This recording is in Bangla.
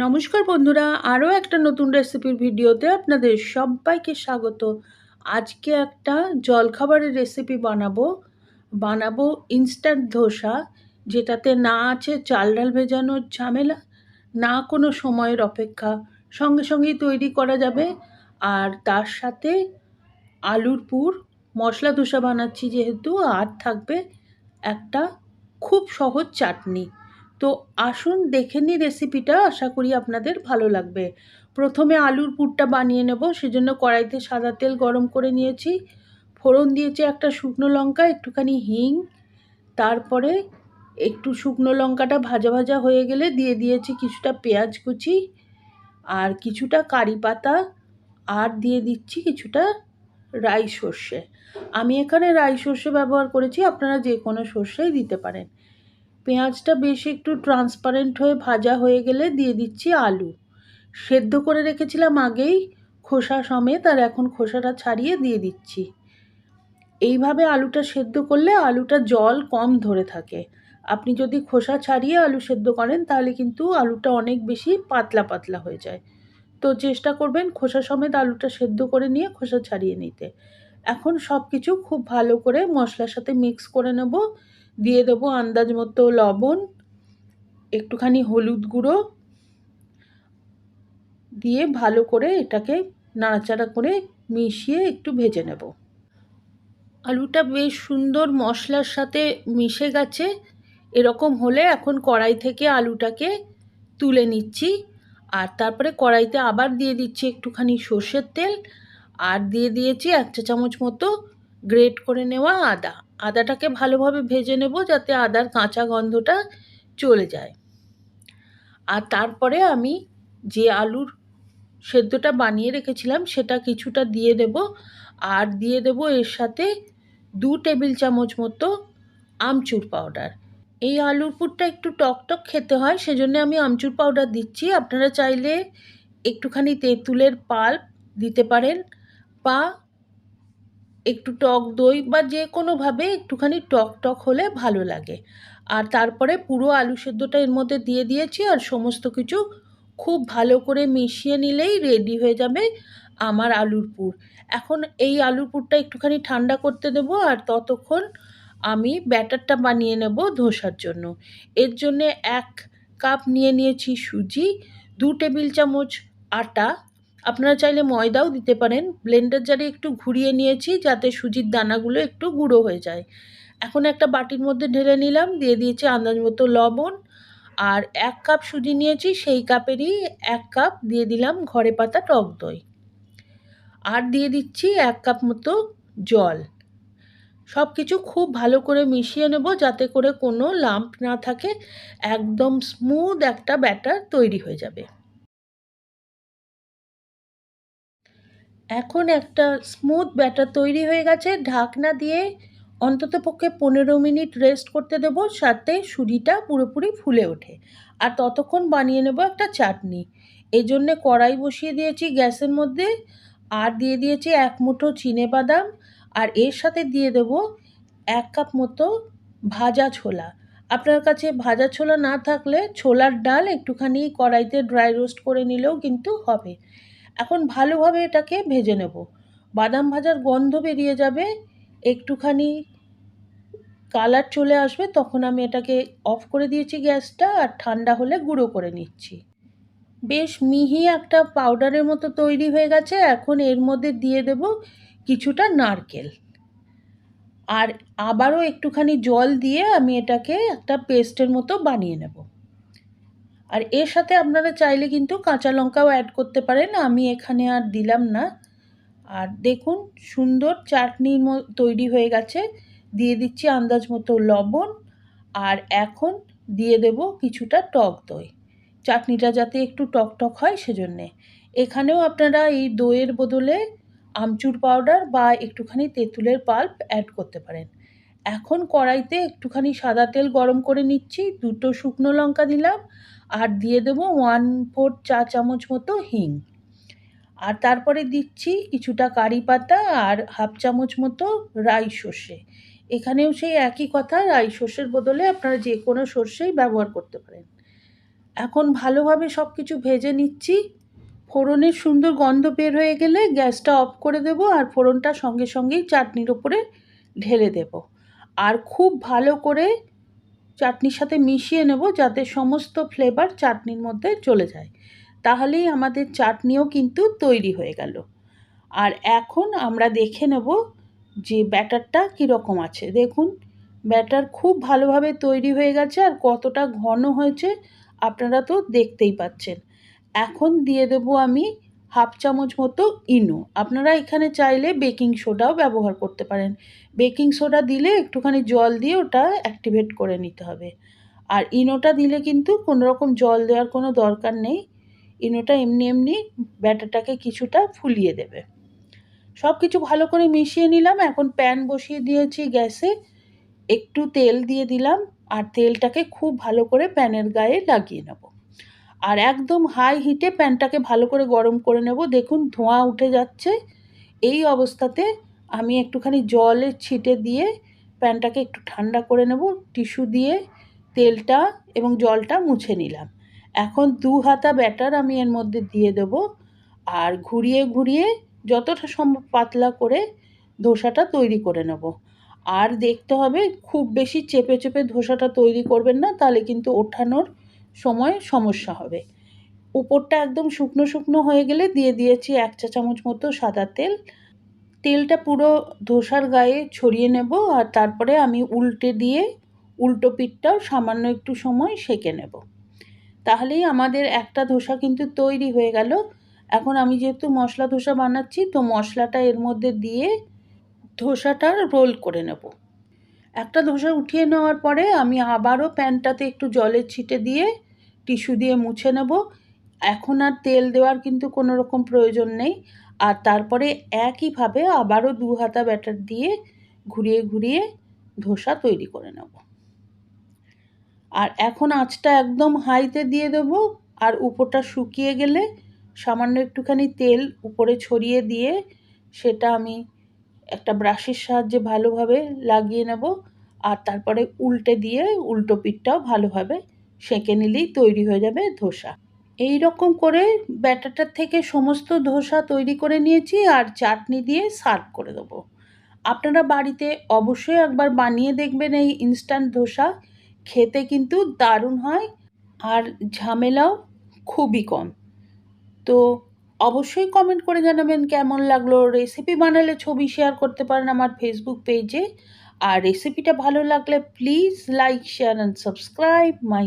নমস্কার বন্ধুরা, আরও একটা নতুন রেসিপির ভিডিওতে আপনাদের সবাইকে স্বাগত। আজকে একটা জলখাবারের রেসিপি বানাবো। বানাবো ইনস্ট্যান্ট ধোসা, যেটাতে না আছে চাল ডাল ভেজানোর ঝামেলা, না কোনো সময়ের অপেক্ষা। সঙ্গে সঙ্গেই তৈরি করা যাবে। আর তার সাথে আলুর পুর, মশলা ধোসা বানাচ্ছি যেহেতু, আর থাকবে একটা খুব সহজ চাটনি। তো আসুন দেখে নিই রেসিপিটা আশা করি আপনাদের ভালো লাগবে। প্রথমে আলুর পুরটা বানিয়ে নেব। সেজন্য কড়াইতে সাদা তেল গরম করে নিয়েছি। ফোড়ন দিয়েছি একটা শুকনো লঙ্কা, একটুখানি হিং। তারপরে একটু শুকনো লঙ্কাটা ভাজা ভাজা হয়ে গেলে দিয়ে দিয়েছি কিছুটা পেঁয়াজ কুচি আর কিছুটা কারি পাতা আর দিয়ে দিচ্ছি কিছুটা রাই সর্ষে। আমি এখানে রাই সর্ষে ব্যবহার করেছি। আপনারা যে কোনো সর্ষেই দিতে পারেন। পেঁয়াজটা বেশ একটু ট্রান্সপারেন্ট হয়ে ভাজা হয়ে গেলে দিয়ে দিচ্ছি আলু। সেদ্ধ করে রেখেছিলাম আগেই, খোসা সমেত, আর এখন খোসাটা ছাড়িয়ে দিয়ে দিচ্ছি। এইভাবে আলুটা সেদ্ধ করলে আলুটা জল কম ধরে থাকে। আপনি যদি খোসা ছাড়িয়ে আলু সেদ্ধ করেন, তাহলে কিন্তু আলুটা অনেক বেশি পাতলা পাতলা হয়ে যায়। তো চেষ্টা করবেন খোসা সমেত আলুটা সেদ্ধ করে নিয়ে খোসা ছাড়িয়ে নিতে। এখন সব কিছু খুব ভালো করে মশলার সাথে মিক্স করে নেব। দিয়ে দেবো আন্দাজ মতো লবণ, একটুখানি হলুদ গুঁড়ো দিয়ে ভালো করে এটাকে নাড়াচাড়া করে মিশিয়ে একটু ভেজে নেব। আলুটা বেশ সুন্দর মশলার সাথে মিশে গেছে। এরকম হলে এখন কড়াই থেকে আলুটাকে তুলে নিচ্ছি। আর তারপরে কড়াইতে আবার দিয়ে দিচ্ছি একটুখানি সর্ষের তেল। আর দিয়ে দিয়েছি এক চা চামচ মতো গ্রেট করে নেওয়া আদা। আদাটাকে ভালোভাবে ভেজে নেব যাতে আদার কাঁচা গন্ধটা চলে যায়। আর তারপরে আমি যে আলুর সেদ্ধটা বানিয়ে রেখেছিলাম সেটা কিছুটা দিয়ে দেব। আর দিয়ে দেব এর সাথে দু টেবিল চামচ মতো আমচুর পাউডার। এই আলুর পুরটা একটু টকটক খেতে হয়, সেজন্য আমি আমচুর পাউডার দিচ্ছি। আপনারা চাইলে একটুখানি তেঁতুলের পাল্প দিতে পারেন বা একটু টক দই বা যে কোনোভাবে একটুখানি টক টক হলে ভালো লাগে। আর তারপরে পুরো আলু সেদ্ধটা এর মধ্যে দিয়ে দিয়েছি আর সমস্ত কিছু খুব ভালো করে মিশিয়ে নিলেই রেডি হয়ে যাবে আমার আলুর পুর। এখন এই আলুর পুরটা একটুখানি ঠান্ডা করতে দেব আর ততক্ষণ আমি ব্যাটারটা বানিয়ে নেব ধোসার জন্য। এর জন্যে এক কাপ নিয়ে নিয়েছি সুজি, দু টেবিল চামচ আটা আপনারা চাইলে ময়দাও দিতে পারেন। ব্লেন্ডার জারে একটু ঘুরিয়ে নিয়েছি যাতে সুজির দানাগুলো একটু গুঁড়ো হয়ে যায়। এখন একটা বাটির মধ্যে ঢেলে নিলাম, দিয়ে দিয়েছি আন্দাজ মতো লবণ। আর এক কাপ সুজি নিয়েছি, সেই কাপেরই এক কাপ দিয়ে দিলাম ঘরে পাতা টক দই। আর দিয়ে দিচ্ছি এক কাপ মতো জল। সব কিছু খুব ভালো করে মিশিয়ে নেব যাতে করে কোনো লাম্প না থাকে, একদম স্মুথ একটা ব্যাটার তৈরি হয়ে যাবে। এখন একটা স্মুথ ব্যাটার তৈরি হয়ে গেছে। ঢাকনা দিয়ে অন্তত পক্ষে পনেরো মিনিট রেস্ট করতে দেব সাথে সুজিটা পুরোপুরি ফুলে ওঠে। আর ততক্ষণ বানিয়ে নেব একটা চাটনি। এই জন্যে কড়াই বসিয়ে দিয়েছি গ্যাসের মধ্যে আর দিয়ে দিয়েছি এক মুঠো চিনে বাদাম। আর এর সাথে দিয়ে দেব এক কাপ মতো ভাজা ছোলা। আপনার কাছে ভাজা ছোলা না থাকলে ছোলার ডাল একটুখানি কড়াইতে ড্রাই রোস্ট করে নিলেও কিন্তু হবে। এখন ভালোভাবে এটাকে ভেজে নেব। বাদাম ভাজার গন্ধ বেরিয়ে যাবে, একটুখানি কালার চলে আসবে, তখন আমি এটাকে অফ করে দিয়েছি গ্যাসটা আর ঠান্ডা হলে গুঁড়ো করে নিচ্ছি। বেশ মিহি একটা পাউডারের মতো তৈরি হয়ে গেছে, এখন এর মধ্যে দিয়ে দেব কিছুটা নারকেল। আর আবারও একটুখানি জল দিয়ে আমি এটাকে একটা পেস্টের মতো বানিয়ে নেব। আর এর সাথে আপনারা চাইলে কিন্তু কাঁচা লঙ্কাও অ্যাড করতে পারেন, আমি এখানে আর দিলাম না। আর দেখুন, সুন্দর চাটনির তৈরি হয়ে গেছে। দিয়ে দিচ্ছি আন্দাজ মতো লবণ, আর এখন দিয়ে দেব কিছুটা টক দই। চাটনিটা যাতে একটু টক টক হয় সেজন্যে। এখানেও আপনারা এই দইয়ের বদলে আমচুর পাউডার বা একটুখানি তেঁতুলের পাল্প অ্যাড করতে পারেন। এখন কড়াইতে একটুখানি সাদা তেল গরম করে নিচ্ছি, দুটো শুকনো লঙ্কা দিলাম আর দিয়ে দেবো ওয়ান ফোর চা চামচ মতো হিং। আর তারপরে দিচ্ছি কিছুটা কারি পাতা আর হাফ চামচ মতো রাই সর্ষে। এখানেও সেই একই কথা, রাই সর্ষের বদলে আপনারা যে কোনো সর্ষেই ব্যবহার করতে পারেন। এখন ভালোভাবে সব কিছু ভেজে নিচ্ছি। ফোড়নের সুন্দর গন্ধ বের হয়ে গেলে গ্যাসটা অফ করে দেব আর ফোড়নটা সঙ্গে সঙ্গেই চাটনির ওপরে ঢেলে দেব। আর খুব ভালো করে চাটনির সাথে মিশিয়ে নেব যাতে সমস্ত ফ্লেভার চাটনির মধ্যে চলে যায়। তাহলেই আমাদের চাটনিও কিন্তু তৈরি হয়ে গেল। আর এখন আমরা দেখে নেব যে ব্যাটারটা কীরকম আছে। দেখুন, ব্যাটার খুব ভালোভাবে তৈরি হয়ে গেছে আর কতটা ঘন হয়েছে আপনারা তো দেখতেই পাচ্ছেন। এখন দিয়ে দেব আমি হাফ চামচ মতো ইনো। আপনারা এখানে চাইলে বেকিং সোডাও ব্যবহার করতে পারেন। বেকিং সোডা দিলে একটুখানি জল দিয়ে ওটা অ্যাক্টিভেট করে নিতে হবে। আর ইনোটা দিলে কিন্তু কোনো রকম জল দেওয়ার কোনো দরকার নেই। ইনোটা এমনি এমনি ব্যাটারটাকে কিছুটা ফুলিয়ে দেবে। সব কিছু ভালো করে মিশিয়ে নিলাম। এখন প্যান বসিয়ে দিয়েছি গ্যাসে। একটু তেল দিয়ে দিলাম। আর তেলটাকে খুব ভালো করে প্যানের গায়ে লাগিয়ে নেব। আর একদম হাই হিটে প্যানটাকে ভালো করে গরম করে নেব। দেখুন, ধোঁয়া উঠে যাচ্ছে। এই অবস্থাতে আমি একটুখানি জলে ছিটে দিয়ে প্যানটাকে একটু ঠান্ডা করে নেব। টিস্যু দিয়ে তেলটা এবং জলটা মুছে নিলাম। এখন দু হাতা ব্যাটার আমি এর মধ্যে দিয়ে দেব। আর ঘুরিয়ে ঘুরিয়ে যতটা সম্ভব পাতলা করে ধোসাটা তৈরি করে নেব। আর দেখতে হবে, খুব বেশি চেপে চেপে ধোসাটা তৈরি করবেন না, তাহলে কিন্তু ওঠানোর সময় সমস্যা হবে। উপরটা একদম শুকনো শুকনো হয়ে গেলে দিয়ে দিয়েছি এক চা চামচ মতো সাদা তেল। তেলটা পুরো ধোসার গায়ে ছড়িয়ে নেব আর তারপরে আমি উল্টে দিয়ে উল্টো পিঠটাও সামান্য একটু সময় সেঁকে নেব। তাহলেই আমাদের একটা ধোসা কিন্তু তৈরি হয়ে গেল। এখন আমি যেহেতু মশলা ধোসা বানাচ্ছি, তো মশলাটা এর মধ্যে দিয়ে ধোসাটা রোল করে নেব। একটা ধোসা উঠিয়ে নেওয়ার পরে আমি আবারও প্যানটাতে একটু জলের ছিটে দিয়ে টিস্যু দিয়ে মুছে নেব। এখন আর তেল দেওয়ার কিন্তু কোনো রকম প্রয়োজন নেই। আর তারপরে একইভাবে আবারও দু হাতা ব্যাটার দিয়ে ঘুরিয়ে ঘুরিয়ে ধোসা তৈরি করে নেব। আর এখন আঁচটা একদম হাইতে দিয়ে দেব। আর উপরটা শুকিয়ে গেলে সামান্য একটুখানি তেল উপরে ছড়িয়ে দিয়ে সেটা আমি একটা ব্রাশের সাহায্যে ভালোভাবে লাগিয়ে নেব। আর তারপরে উল্টে দিয়ে উল্টো পিঠটাও ভালোভাবে সেঁকে নিলেই তৈরি হয়ে যাবে ধোসা। এই রকম করে ব্যাটারটার থেকে সমস্ত ধোসা তৈরি করে নিয়েছি আর চাটনি দিয়ে সার্ভ করে দেবো। আপনারা বাড়িতে অবশ্যই একবার বানিয়ে দেখবেন এই ইনস্ট্যান্ট ধোসা। খেতে কিন্তু দারুণ হয় আর ঝামেলাও খুবই কম। তো অবশ্যই কমেন্ট করে জানাবেন কেমন লাগল রেসিপি বানালে ছবি শেয়ার করতে পারেন আমার ফেসবুক পেজে আর রেসিপিটা ভালো লাগলে please like share and subscribe my